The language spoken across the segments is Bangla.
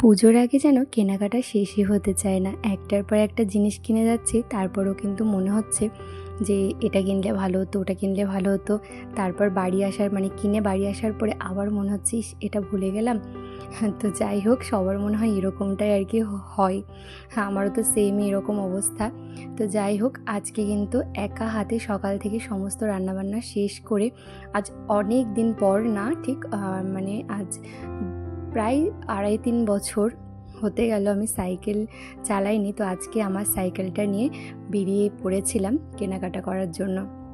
পুজোর আগে যেন কেনাকাটা শেষই হতে চায় না। একটার পর একটা জিনিস কিনে যাচ্ছি, তারপরও কিন্তু মনে হচ্ছে যে এটা কিনলে ভালো হতো, ওটা কিনলে ভালো হতো। তারপর বাড়ি আসার মানে কিনে বাড়ি আসার পরে আবার মনে হচ্ছে এটা ভুলে গেলাম। তো যাই হোক, সবার মনে হয় এরকমটাই আর কি হয়। আমারও তো সেমই এরকম অবস্থা। তো যাই হোক, আজকে কিন্তু একা হাতে সকাল থেকে সমস্ত রান্নাবান্না শেষ করে আজ অনেক দিন পর না, ঠিক মানে আজ প্রায় আড়াই তিন বছর হতে গেল আমি সাইকেল চালাইনি, তো আজকে আমার সাইকেলটা নিয়ে বেরিয়ে পড়েছিলাম কেনাকাটা করার জন্য।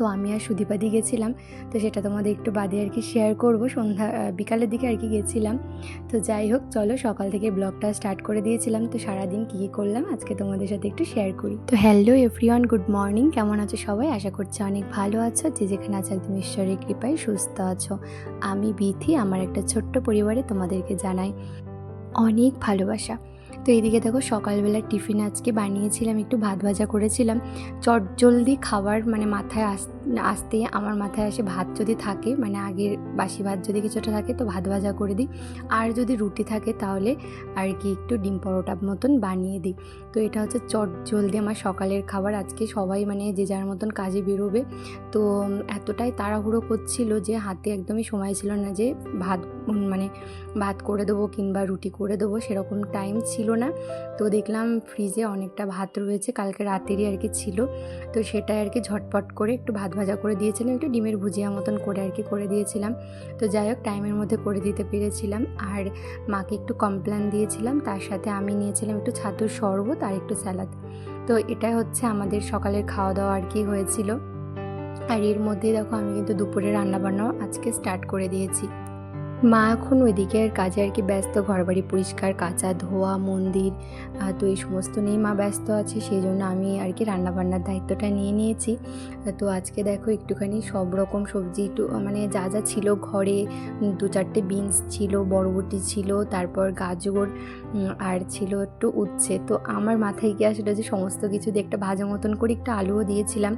তো আমি আর সুদীপাদি গেছিলাম, তো সেটা তোমাদের একটু বাদে আর কি শেয়ার করব। সন্ধ্যা বিকালের দিকে আর কি গেছিলাম। তো যাই হোক, চলো সকাল থেকে ব্লগটা স্টার্ট করে দিয়েছিলাম। তো সারাদিন কী কী করলাম আজকে তোমাদের সাথে একটু শেয়ার করি। তো হ্যালো এভরিওয়ান গুড মর্নিং কেমন আছো সবাই? আশা করছি অনেক ভালো আছো। যে যেখানে আছো একদম ঈশ্বরের কৃপায় সুস্থ আছো। আমি বিথি আমার একটা ছোট্ট পরিবারে তোমাদেরকে জানাই অনেক ভালোবাসা। তো এইদিকে দেখো সকালবেলা টিফিন আজকে বানিয়েছিলাম, একটু ভাত ভাজা করেছিলাম। চট জলদি খাবার মানে মাথায় আস আসতে আমার মাথায় আসে ভাত যদি থাকে মানে আগের বাসি ভাত যদি কিছুটা থাকে তো ভাত ভাজা করে দিই। আর যদি রুটি থাকে তাহলে আর কি একটু ডিম পরোটা মতন বানিয়ে দিই। তো এটা হচ্ছে চট জলদি আমার সকালের খাবার। আজকে সবাই মানে যে যার মতন কাজে বেরোবে। তো এতটাই তাড়াহুড়ো করছিল যে হাতে একদমই সময় ছিল না যে ভাত মানে ভাত করে দেবো কিংবা রুটি করে দেবো সেরকম টাইম ছিল না। তো দেখলাম ফ্রিজে অনেকটা ভাত রয়েছে, কালকে রাতেরই আর কি ছিল। তো সেটাই আর কি ঝটপট করে একটু ভাত ভাজা করে দিয়েছিলাম, একটু ডিমের ভুজিয়া মতন করে আর কি করে দিয়েছিলাম। তো যাই হোক, টাইমের মধ্যে করে দিতে পেরেছিলাম। আর মাকে একটু কমপ্ল্যান দিয়েছিলাম, তার সাথে আমি নিয়েছিলাম একটু ছাতুর শরবত আর একটু স্যালাদ তো এটাই হচ্ছে আমাদের সকালের খাওয়া দাওয়া আর কি হয়েছিল। আর এর মধ্যে দেখো, আমি কিন্তু দুপুরে রান্নাবান্নাও আজকে স্টার্ট করে দিয়েছি। মা এখন ওইদিকের কাজে আর কি ব্যস্ত, ঘরবাড়ি পরিষ্কার, কাঁচা ধোয়া, মন্দির তো এই সমস্ত নিয়েই মা ব্যস্ত আছে সেই জন্য আমি আর কি রান্নাবান্নার দায়িত্বটা নিয়ে নিয়েছি। তো আজকে দেখো একটুখানি সব রকম সবজি একটু মানে যা যা ছিল ঘরে দু চারটে বিনস ছিল, বরবটি ছিল, তারপর গাজর আর ছিল একটু উচ্ছে। তো আমার মাথায় গিয়ে আসলে যে সমস্ত কিছু দিয়ে একটা ভাজা মতন করে একটু আলুও দিয়েছিলাম।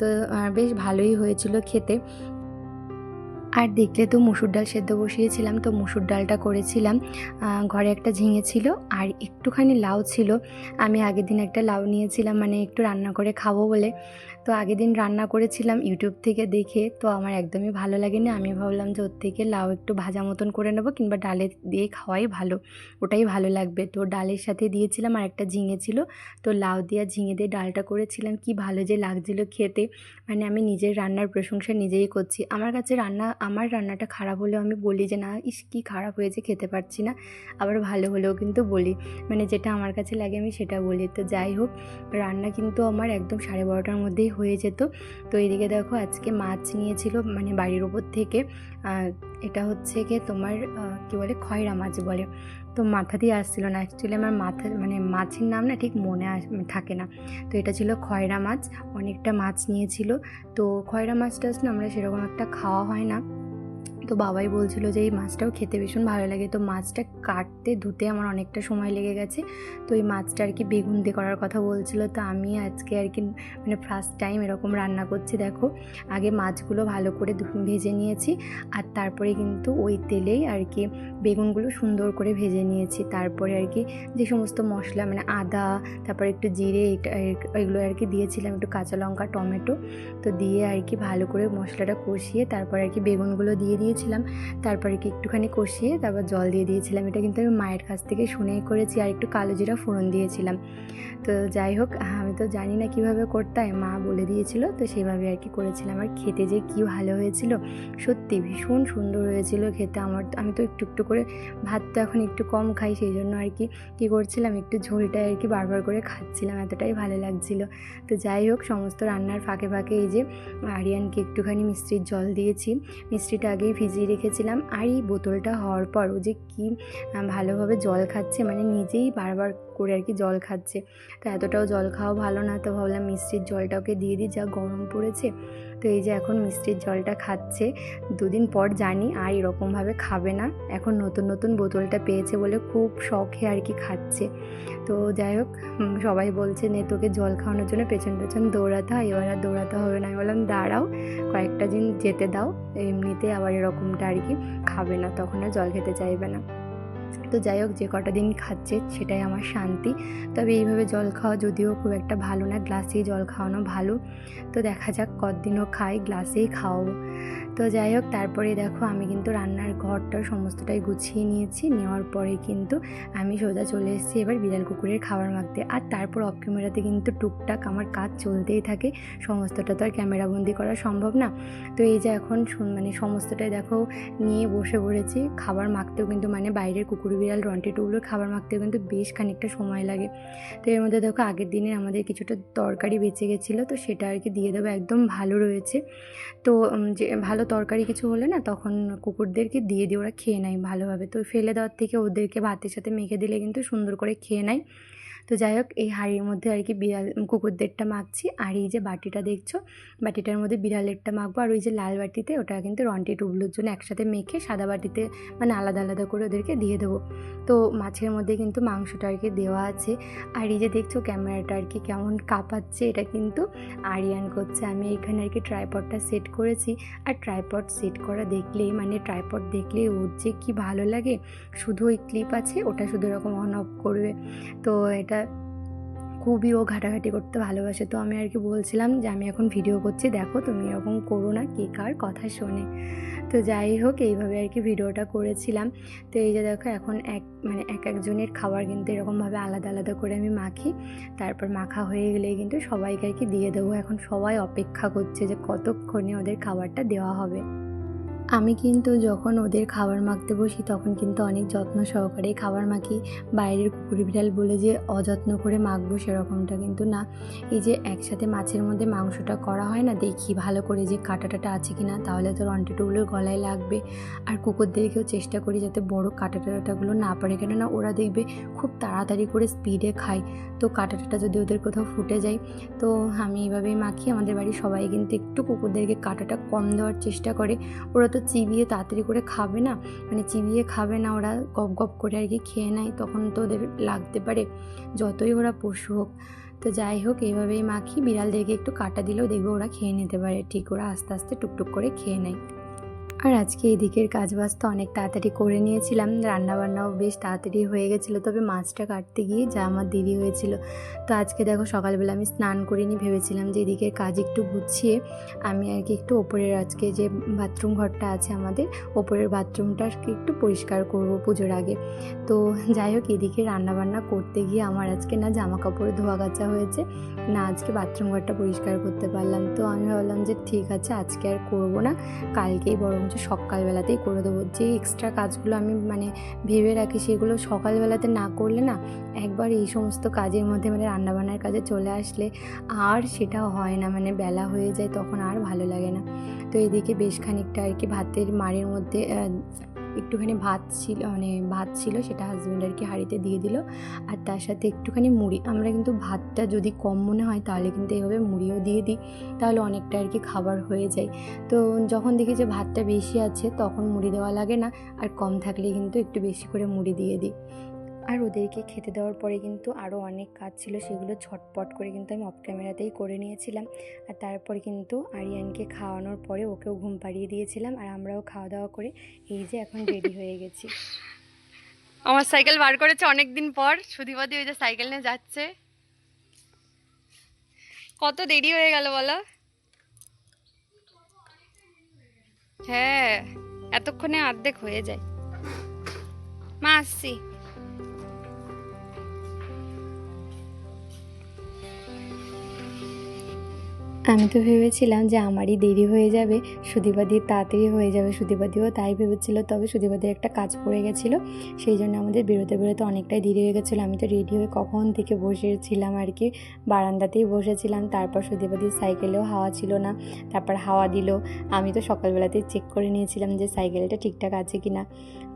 তো বেশ ভালোই হয়েছিল খেতে। আর দেখলে তো মুসুর ডাল সেদ্ধ বসিয়েছিলাম, তো মুসুর ডালটা করেছিলাম। ঘরে একটা ঝিঙে ছিল আর একটুখানি লাউ ছিল। আমি আগের দিন একটা লাউ নিয়েছিলাম মানে একটু রান্না করে খাব বলে। তো আগের দিন রান্না করেছিলাম ইউটিউব থেকে দেখে, তো আমার একদমই ভালো লাগেনি। আমি ভাবলাম যে ওর থেকে লাউ একটু ভাজা মতন করে নেব, কিংবা ডালে দিয়ে খাওয়াই ভালো, ওটাই ভালো লাগবে। তো ডালের সাথে দিয়েছিলাম আর একটা ঝিঙে ছিল। তো লাউ দিয়ে ঝিঙে দিয়ে ডালটা করেছিলাম, কি ভালো যে লাগছিল খেতে। মানে আমি নিজের রান্নার প্রশংসা নিজেই করছি। আমার কাছে রান্না আমার রান্নাটা খারাপ হলেও আমি বলি যে, না, ইস, কী খারাপ হয়েছে, খেতে পারছি না। আবার ভালো হলেও কিন্তু বলি। মানে যেটা আমার কাছে লাগে, আমি সেটা বলি। তো যাই হোক, রান্না কিন্তু আমার একদম সাড়ে বারোটার মধ্যেই হয়ে যেত। তো এদিকে দেখো, আজকে মাছ নিয়েছিল মানে বাড়ির ওপর থেকে এটা হচ্ছে গিয়ে তোমার কী বলে, খয়রা মাছ বলে। তো মাথা দিয়ে আসছিল না। অ্যাকচুয়ালি আমার মাথা মানে মাছের নাম না ঠিক মনে থাকে না। তো এটা ছিল খয়রা মাছ, অনেকটা মাছ নিয়েছিল। তো খয়রা মাছটা আসলে আমরা সেরকম একটা খাওয়া হয় না। তো বাবাই বলছিল যে, এই মাছটাও খেতে ভীষণ ভালো লাগে। তো মাছটা কাটতে, ধুতে আমার অনেকটা সময় লেগে গেছে। তো এই মাছটা আর কি বেগুন দিয়ে করার কথা বলছিল। তো আমি আজকে আর কি মানে ফার্স্ট টাইম এরকম রান্না করছি, দেখো। আগে মাছগুলো ভালো করে ভেজে নিয়েছি। আর তারপরে কিন্তু ওই তেলেই আর কি বেগুনগুলো সুন্দর করে ভেজে নিয়েছি। তারপরে আর কি যে সমস্ত মশলা মানে আদা, তারপরে একটু জিরে এগুলো আর কি দিয়েছিলাম, একটু কাঁচা লঙ্কা, টমেটো। তো দিয়ে আর কি ভালো করে মশলাটা কষিয়ে, তারপরে আর কি বেগুনগুলো দিয়ে দিয়ে দিয়েছিলাম। তারপরে কি একটুখানি কষিয়ে তারপর জল দিয়ে দিয়েছিলাম। এটা কিন্তু আমি মায়ের কাছ থেকে শুনেই করেছি আর একটু কালো জিরা ফোড়ন দিয়েছিলাম। তো যাই হোক আমি তো জানি না কীভাবে করতে হয় মা বলে দিয়েছিল। তো সেভাবে আর কি করেছিলাম। আর খেতে যে কী ভালো হয়েছিল, সত্যি ভীষণ সুন্দর হয়েছিল খেতে। আমার আমি তো একটু একটু করে ভাত তো এখন একটু কম খাই সেই জন্য আর কি, কী করছিলাম, একটু ঝোলটা আর কি বারবার করে খাচ্ছিলাম। এতটাই ভালো লাগছিল। তো যাই হোক, সমস্ত রান্নার ফাঁকে ফাঁকে এই যে আরিয়ানকে একটুখানি মিষ্টির জল দিয়েছি। মিষ্টিটা আগেই ভিজিয়ে রেখেছিলাম আর এই বোতলটা হওয়ার পরও যে কি ভালোভাবে জল খাচ্ছে মানে নিজেই বারবার করে আর কি জল খাচ্ছে। তো এতটাও জল খাওয়া ভালো না, তো ভাবলাম মিষ্টির জলটা ওকে দিয়ে দিই, যা গরম পড়েছে। তো এই যে এখন মিষ্টির জলটা খাচ্ছে, দুদিন পর জানি আর এরকমভাবে খাবে না। এখন নতুন নতুন বোতলটা পেয়েছে বলে খুব শখে আর কি খাচ্ছে। তো যাই হোক সবাই বলছে, নে, তোকে জল খাওয়ানোর জন্য পেছন পেছন দৌড়াতে হয়, এবার আর দৌড়াতে হবে না। বললাম, দাঁড়াও, কয়েকটা দিন যেতে দাও। এমনিতে আবার এরকমটা আর কি খাবে না, তখন আর জল খেতে চাইবে না। তো যাই হোক, যে কটা দিন খাচ্ছে সেটাই আমার শান্তি। তবে এইভাবে জল খাওয়া যদিও খুব একটা ভালো না, গ্লাসেই জল খাওয়ানো ভালো। তো দেখা যাক কতদিনও খাই, গ্লাসেই খাওয়াবো। তো যাই হোক, তারপরে দেখো আমি কিন্তু রান্নার ঘরটা সমস্তটাই গুছিয়ে নিয়েছি। নেওয়ার পরে কিন্তু আমি সোজা চলে এসেছি এবার বিড়াল কুকুরের খাবার মাখতে। আর তারপর অফ ক্যামেরাতে কিন্তু টুকটাক আমার কাজ চলতেই থাকে। সমস্তটা তো আর ক্যামেরাবন্দি করা সম্ভব না। তো এই যে এখন মানে সমস্তটাই দেখো নিয়ে বসে পড়েছি। খাবার মাখতেও কিন্তু মানে বাইরের কুকুর, বিড়াল রন্টি টুগুলোর খাবার মাখতেও কিন্তু বেশ খানিকটা সময় লাগে। তো এর মধ্যে দেখো আগের দিনের আমাদের কিছুটা তরকারি বেঁচে গেছিল, তো সেটা আর কি দিয়ে দেবো। একদম ভালো রয়েছে। তো যে ভালো তরকারি কিছু হলে না তখন কুকুরদেরকে দিয়ে দিয়ে ওরা খেয়ে নেয় ভালোভাবে। তো ফেলে দেওয়ার থেকে ওদেরকে ভাতের সাথে মেখে দিলে কিন্তু সুন্দর করে খেয়ে নেয়। তো যাই হোক এই হাঁড়ির মধ্যে আর কি বিড়াল, কুকুরদেরটা মাখছি। আর এই যে বাটিটা দেখছ? বাটিটার মধ্যে বিড়ালেরটা মাখবো। আর ওই যে লাল বাটিতে ওটা কিন্তু রন্টি টুবলুর জন্য একসাথে মেখে সাদা বাটিতে মানে আলাদা আলাদা করে ওদেরকে দিয়ে দেবো। তো মাছের মধ্যে কিন্তু মাংসটা আর কি দেওয়া আছে। আর এই যে দেখছ ক্যামেরাটা আর কি কেমন কাঁপাচ্ছে, এটা কিন্তু আরিয়ান করছে। আমি এখানে আর কি ট্রাইপডটা সেট করেছি। আর ট্রাইপড সেট করা দেখলেই মানে ট্রাইপড দেখলেই ওর যে কী ভালো লাগে। শুধু ওই ক্লিপ আছে, ওটা শুধু এরকম অন অফ করবে। তো এটা খুবই ও ঘাটাঘাটি করতে ভালোবাসে। তো আমি আর কি বলছিলাম যে, আমি এখন ভিডিও করছি, দেখো তুমি এরকম করো না, কে কার কথা শোনে। তো যাই হোক, এইভাবে আর কি ভিডিওটা করেছিলাম। তো এই যে দেখো, এখন এক মানে এক একজনের খাবার কিন্তু এরকমভাবে আলাদা আলাদা করে আমি মাখি। তারপর মাখা হয়ে গেলেই কিন্তু সবাইকে আর কি দিয়ে দেবো। এখন সবাই অপেক্ষা করছে যে কতক্ষণে ওদের খাবারটা দেওয়া হবে। আমি কিন্তু যখন ওদের খাবার মাখতে বসি, তখন কিন্তু অনেক যত্ন সহকারে খাবার মাখি। বাইরের কুকুর বিড়াল বলে যে অযত্ন করে মাখবো সেরকমটা কিন্তু না। এই যে একসাথে মাছের মধ্যে মাংসটা করা হয় না, দেখি ভালো করে যে কাটাটাটা আছে কি না তাহলে তো রন্টিটুগুলোর গলায় লাগবে। আর কুকুরদেরকেও চেষ্টা করি যাতে বড় কাটাটাটাগুলো না পারে, কেননা ওরা দেখবে খুব তাড়াতাড়ি করে স্পিডে খায়। তো কাটাটাটা যদি ওদের কোথাও ফুটে যায়, তো আমি এইভাবেই মাখি। আমাদের বাড়ির সবাই কিন্তু একটু কুকুরদেরকে কাটাটা কম দেওয়ার চেষ্টা করে। ওরা তো চিবিয়ে তাড়াতাড়ি করে খাবে না? মানে চিবিয়ে খাবে না, ওরা গপ গপ করে আর কি খেয়ে নেয়, তখন তো ওদের লাগতে পারে, যতই ওরা পশু হোক। তো যাই হোক এইভাবেই মাখি, বিড়ালদেরকে একটু কাটা দিলেও দেখবে ওরা খেয়ে নিতে পারে, ঠিক ওরা আস্তে আস্তে টুকটুক করে খেয়ে নেয়। আর আজকে এদিকের কাজ বাজ তো অনেক তাড়াতাড়ি করে নিয়েছিলাম। রান্নাবান্নাও বেশ তাড়াতাড়ি হয়ে গেছিল, তবে মাছটা কাটতে গিয়ে যা আমার দেরি হয়েছিল। তো আজকে দেখো সকালবেলা আমি স্নান করিনি, ভেবেছিলাম যে এদিকের কাজ একটু গুছিয়ে আমি আর কি একটু ওপরের আজকে যে বাথরুম ঘরটা আছে আমাদের, ওপরের বাথরুমটা একটু পরিষ্কার করব পুজোর আগে। তো যাই হোক এদিকে রান্নাবান্না করতে গিয়ে আমার আজকে না জামা কাপড় ধোয়া কাচা হয়েছে, না আজকে বাথরুম ঘরটা পরিষ্কার করতে পারলাম। তো আমি ভাবলাম যে ঠিক আছে, আজকে আর করব না, কালকেই বরঞ্চ সকালবেলাতেই করে দেবো। যে এক্সট্রা কাজগুলো আমি মানে ভেবে রাখি সেগুলো সকালবেলাতে না করলে না একবার এই সমস্ত কাজের মধ্যে মানে রান্নাবান্নার কাজে চলে আসলে আর সেটা হয় না। মানে বেলা হয়ে যায় তখন আর ভালো লাগে না। তো এদিকে বেশ খানিকটা আর কি ভাতের মাড়ের মধ্যে একটুখানি ভাত ছিল মানে ভাত ছিল সেটা হাজব্যান্ড আর কি হাঁড়িতে দিয়ে দিল। আর তার সাথে একটুখানি মুড়ি। আমরা কিন্তু ভাতটা যদি কম মনে হয় তাহলে কিন্তু এইভাবে মুড়িও দিয়ে দিই। তাহলে অনেকটা আর কি খাবার হয়ে যায়। তো যখন দেখি যে ভাতটা বেশি আছে তখন মুড়ি দেওয়া লাগে না। আর কম থাকলে কিন্তু একটু বেশি করে মুড়ি দিয়ে দিই। আর ওদেরকে খেতে দেওয়ার পরে কিন্তু আরও অনেক কাজ ছিল, সেগুলো ছটপট করে কিন্তু আমি অফ ক্যামেরাতেই করে নিয়েছিলাম। আর তারপরে কিন্তু আরিয়ানকে খাওয়ানোর পরে ওকেও ঘুম পাড়িয়ে দিয়েছিলাম আর আমরাও খাওয়া দাওয়া করে এই যে এখন রেডি হয়ে গেছি। আমার সাইকেল বার করেছে অনেক দিন পর সুধীপদি ওই যে সাইকেল নিয়ে যাচ্ছে। কত দেরি হয়ে গেল বলো? হ্যাঁ এতক্ষণে অর্ধেক হয়ে যায়। মা, আসছি। আমি তো ভেবেছিলাম যে আমারই দেরি হয়ে যাবে সুদীপাদির তাড়াতাড়ি হয়ে যাবে। সুদীপাদিও তাই ভেবেছিল, তবে সুদীপাদির একটা কাজ পড়ে গেছিল, সেই জন্য আমাদের বেরোতে বেরোতে অনেকটাই দেরি হয়ে গেছিল। আমি তো রেডি হয়ে কখন থেকে বসেছিলাম আর কি, বারান্দাতেই বসেছিলাম। তারপর সুদীপাদির সাইকেলেও হাওয়া ছিল না, তারপর হাওয়া দিল। আমি তো সকালবেলাতেই চেক করে নিয়েছিলাম যে সাইকেলটা ঠিকঠাক আছে কি না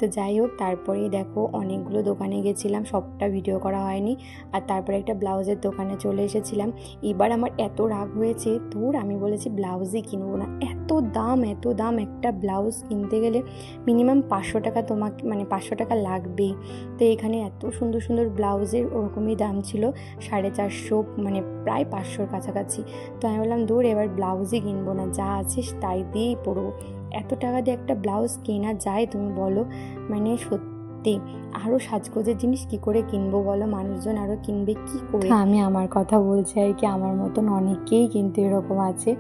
তো যাই হোক তারপরেই দেখো অনেকগুলো দোকানে গেছিলাম, সবটা ভিডিও করা হয়নি। আর তারপরে একটা ব্লাউজের দোকানে চলে এসেছিলাম। এবার আমার এত রাগ হয়েছে তোর আমি বলেছি ব্লাউজই কিনবো না। এত দাম এত দাম, একটা ব্লাউজ কিনতে গেলে মিনিমাম পাঁচশো টাকা তোমাকে মানে পাঁচশো টাকা লাগবেই। তো এখানে এত সুন্দর সুন্দর ব্লাউজের ওরকমই দাম ছিল, সাড়ে চারশো মানে প্রায় পাঁচশোর কাছাকাছি। তো আমি বললাম দূর এবার ব্লাউজই কিনবো না, যা আছে তাই দিয়েই পরবো। এত টাকা দিয়ে একটা ব্লাউজ কেনা যায় তুমি বলো? মানে সত্যি সত্যি? আরও সাজগোজের জিনিস কি করে কিনবো বলো? মানুষজন আরও কিনবে কি করে? আমি আমার কথা বলছি আর কি। আমার মতন অনেকেই কিন্তু এরকম আছে,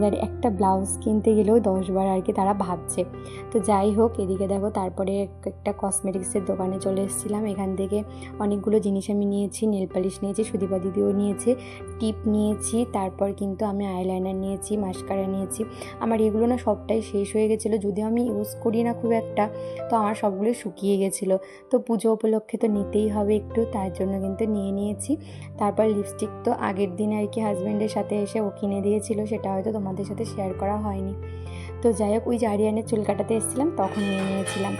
যার একটা ব্লাউজ কিনতে গেলেও দশবার আর কি তারা ভাবছে। তো যাই হোক, এদিকে দেখো, তারপরে একটা কসমেটিক্সের দোকানে চলে এসেছিলাম। এখান থেকে অনেকগুলো জিনিস আমি নিয়েছি, নেল পালিশ নিয়েছি সুদীপা দিদিও নিয়েছে, টিপ নিয়েছি, তারপর কিন্তু আমি আইলাইনার নিয়েছি, মাস্কারা নিয়েছি। আমার এগুলো না সবটাই শেষ হয়ে গেছিল, যদিও আমি ইউজ করি না খুব একটা, তো আমার সবগুলো শুকিয়ে গেছিল। তো পুজো উপলক্ষে তো নিতেই হবে একটু, তার জন্য কিন্তু নিয়ে নিয়েছি। তারপর লিপস্টিক তো আগের দিন আর কি হাজব্যান্ডের সাথে এসে ও কিনে দিয়েছিল, সেটা হয়তো তোমাদের সাথে শেয়ার করা হয়নি। তো যাই হোক, ওই জারিয়ানের চুল কাটাতে এসেছিলাম, তখন নিয়ে নিয়েছিলাম।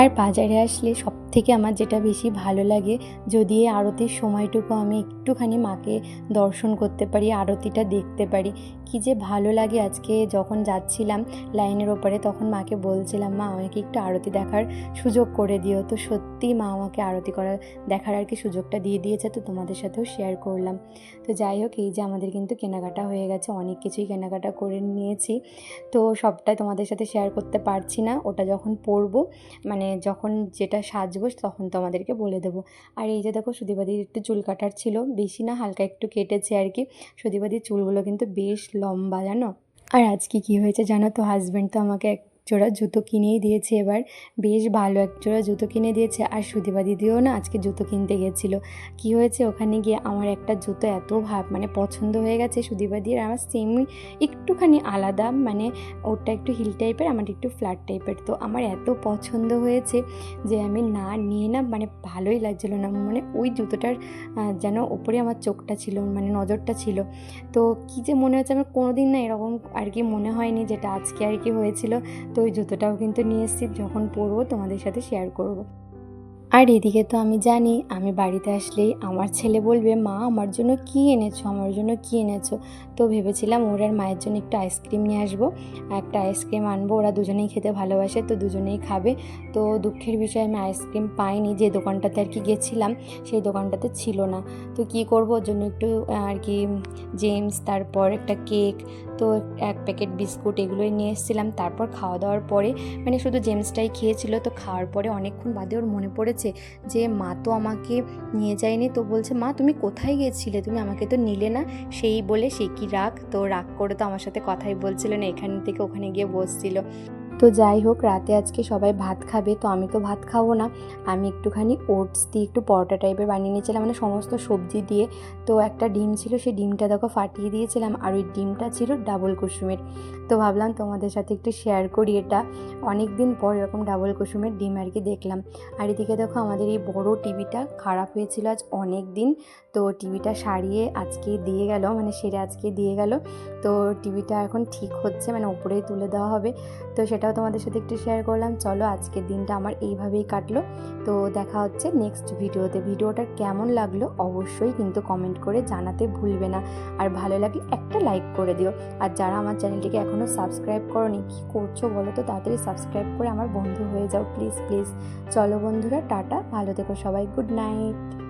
আর বাজারে আসলে সব থেকে আমার যেটা বেশি ভালো লাগে, যদি এই আরতির সময়টুকু আমি একটুখানি মাকে দর্শন করতে পারি, আরতিটা দেখতে পারি কি যে ভালো লাগে আজকে যখন যাচ্ছিলাম লাইনের ওপরে, তখন মাকে বলছিলাম, মা, আমাকে একটু আরতি দেখার সুযোগ করে দিও। তো সত্যি মা আমাকে আরতি করার দেখার আর কি সুযোগটা দিয়ে দিয়েছে, তো তোমাদের সাথেও শেয়ার করলাম। তো যাই হোক, এই যে আমাদের কিন্তু কেনাকাটা হয়ে গেছে, অনেক কিছুই কেনাকাটা করে নিয়েছি। তো সবটাই তোমাদের সাথে শেয়ার করতে পারছি না, ওটা যখন পরবো মানে যখন যেটা সাজবো, তখন তোমাদেরকে বলে দেবো। আর এই যে দেখো, সুদীপাদির একটু চুল কাটার ছিল, বেশি না, হালকা একটু কেটেছে আর কি। সুদীপাদির চুলগুলো কিন্তু বেশ লম্বা জানো? আর আজকে কি হয়েছে জানো তো? হাজব্যান্ড তো আমাকে এক জোড়া জুতো কিনেই দিয়েছে এবার। বেশ ভালো, এক জোড়া জুতো কিনে দিয়েছে। আর সুদীপা দিদিও না আজকে জুতো কিনতে গেছিল। কি হয়েছে ওখানে গিয়ে? আমার একটা জুতো এত ভাব মানে পছন্দ হয়ে গেছে সুদীপা দিদির। আমার সেমই একটুখানি আলাদা মানে ওরটা একটু হিল টাইপের আমার একটু ফ্ল্যাট টাইপের তো আমার এত পছন্দ হয়েছে যে আমি না নিয়ে না মানে ভালোই লাগছিল না। মানে ওই জুতোটার যেন ওপরে আমার চোখটা ছিল মানে নজরটা ছিল। তো কী যে মনে হচ্ছে, আমার কোনো দিন না এরকম আর কি মনে হয়নি যেটা আজকে আর কি হয়েছিল। তো ওই জুতোটাও কিন্তু নিয়ে এসেছি যখন পরবো তোমাদের সাথে শেয়ার করব। আর এদিকে তো আমি জানি, আমি বাড়িতে আসলেই আমার ছেলে বলবে, মা, আমার জন্য কী এনেছো? আমার জন্য কী এনেছো? তো ভেবেছিলাম ওর আর মায়ের জন্য একটু আইসক্রিম নিয়ে আসব। একটা আইসক্রিম আনব, ওরা দুজনেই খেতে ভালোবাসে, তো দুজনেই খাবে। তো দুঃখের বিষয়ে, আমি আইসক্রিম পাইনি, যে দোকানটাতে আর কি গেছিলাম, সেই দোকানটাতে ছিল না। তো কি করব? ওর জন্য একটু আর কি জেমস, তারপর একটা কেক, তো এক প্যাকেট বিস্কুট এগুলোই নিয়ে এসেছিলাম। তারপর খাওয়া দাওয়ার পরে মানে শুধু জেমসটাই খেয়েছিল, তো খাওয়ার পরে অনেকক্ষণ বাদে ওর মনে পড়েছে যে, মা তো আমাকে নিয়ে যায়নি। তো বলছে, মা, তুমি কোথায় গিয়েছিলে তুমি আমাকে তো নিলে না? সেই বলে, সে কি রাগ? তো রাগ করে তো আমার সাথে কথাই বলছিল না, এখান থেকে ওখানে গিয়ে বসছিল। তো যাই হোক, রাতে আজকে সবাই ভাত খাবে, তো আমি তো ভাত খাব না। আমি একটুখানি ওটস দিয়ে একটু পরোটা টাইপের বানিয়ে নিয়েছিলাম মানে সমস্ত সবজি দিয়ে। তো একটা ডিম ছিল, সেই ডিমটা দেখো ফাটিয়ে দিয়েছিলাম, আর ওই ডিমটা ছিল ডাবল কুসুমের। তো ভাবলাম তোমাদের সাথে একটু শেয়ার করি এটা। অনেক দিন পর এরকম ডাবল কুসুমের ডিম আর কি দেখলাম। আর এদিকে দেখো আমাদের এই বড় টিভিটা খারাপ হয়েছিল আজ অনেক দিন তো টিভিটা সারিয়ে আজকে দিয়ে গেল মানে সেরে আজকে দিয়ে গেল। তো টিভিটা এখন ঠিক হচ্ছে মানে উপরেই তুলে দেওয়া হবে। তো সেটাও তোমাদের সাথে একটু শেয়ার করলাম। চলো আজকের দিনটা আমার এইভাবেই কাটলো। তো দেখা হচ্ছে নেক্সট ভিডিওতে। ভিডিওটা কেমন লাগল অবশ্যই কিন্তু কমেন্ট করে জানাতে ভুলবে না। আর ভালো লাগলে একটা লাইক করে দিও। আর যারা আমার চ্যানেলটিকে এখনও সাবস্ক্রাইব করোনি, কী করছ বলো তো? তাড়াতাড়ি সাবস্ক্রাইব করে আমার বন্ধু হয়ে যাও। প্লিজ প্লিজ চলো বন্ধুরা, টাটা। ভালো থেকো সবাই। Good night